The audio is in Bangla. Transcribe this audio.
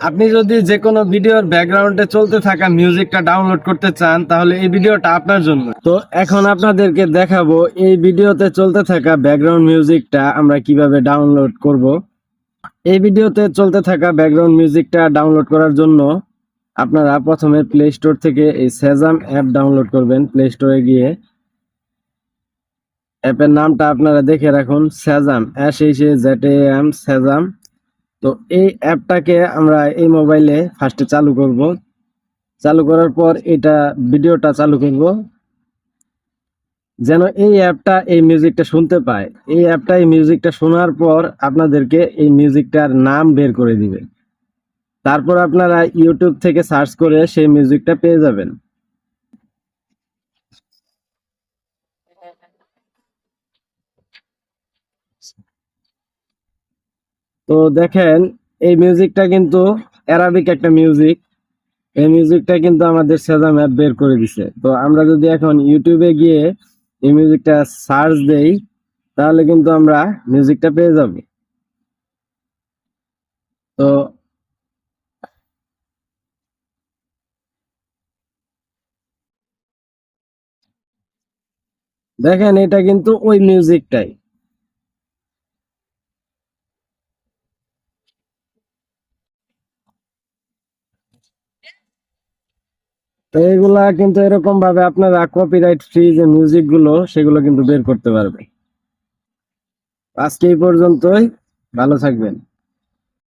আপনি যদি যে কোনো ভিডিওর ব্যাকগ্রাউন্ডে চলতে থাকা মিউজিকটা ডাউনলোড করতে চান, তাহলে এই ভিডিওটা আপনার জন্য। তো এখন আপনাদেরকে দেখাবো, এই ভিডিওতে চলতে থাকা ব্যাকগ্রাউন্ড মিউজিকটা আমরা কীভাবে ডাউনলোড করব। এই ভিডিওতে চলতে থাকা ব্যাকগ্রাউন্ড মিউজিকটা ডাউনলোড করার জন্য আপনারা প্রথমে প্লে স্টোর থেকে এই সেজাম অ্যাপ ডাউনলোড করবেন প্লে স্টোরে গিয়ে। অ্যাপের নামটা আপনারা দেখে রাখুন Shazam S H A Z M Shazam তো এই অ্যাপটাকে আমরা এই মোবাইলে ফার্স্টে চালু করব। চালু করার পর এটা ভিডিওটা চালু করব। যেন এই অ্যাপটা এই মিউজিকটা শুনতে পায়। এই অ্যাপটা এই মিউজিকটা শোনার পর আপনাদেরকে এই মিউজিকটার নাম বের করে দিবে। তারপর আপনারা ইউটিউব থেকে সার্চ করে সেই মিউজিকটা পেয়ে যাবেন। তো দেখেন, এই মিউজিকটা কিন্তু অ্যারাবিক একটা মিউজিক এই মিউজিকটা কিন্তু আমাদের সেজাম অ্যাপ বের করে দিছে। তো আমরা যদি এখন ইউটিউবে গিয়ে এই মিউজিকটা সার্চ দেই, তাহলে কিন্তু আমরা মিউজিকটা পেয়ে যাব। তো দেখেন, এটা কিন্তু ওই মিউজিকটাই তো এগুলা কিন্তু এরকম ভাবে আপনারা কপিরাইট ফ্রি যে মিউজিকগুলো, সেগুলো কিন্তু বের করতে পারবে আজকে এই পর্যন্তই, ভালো থাকবেন।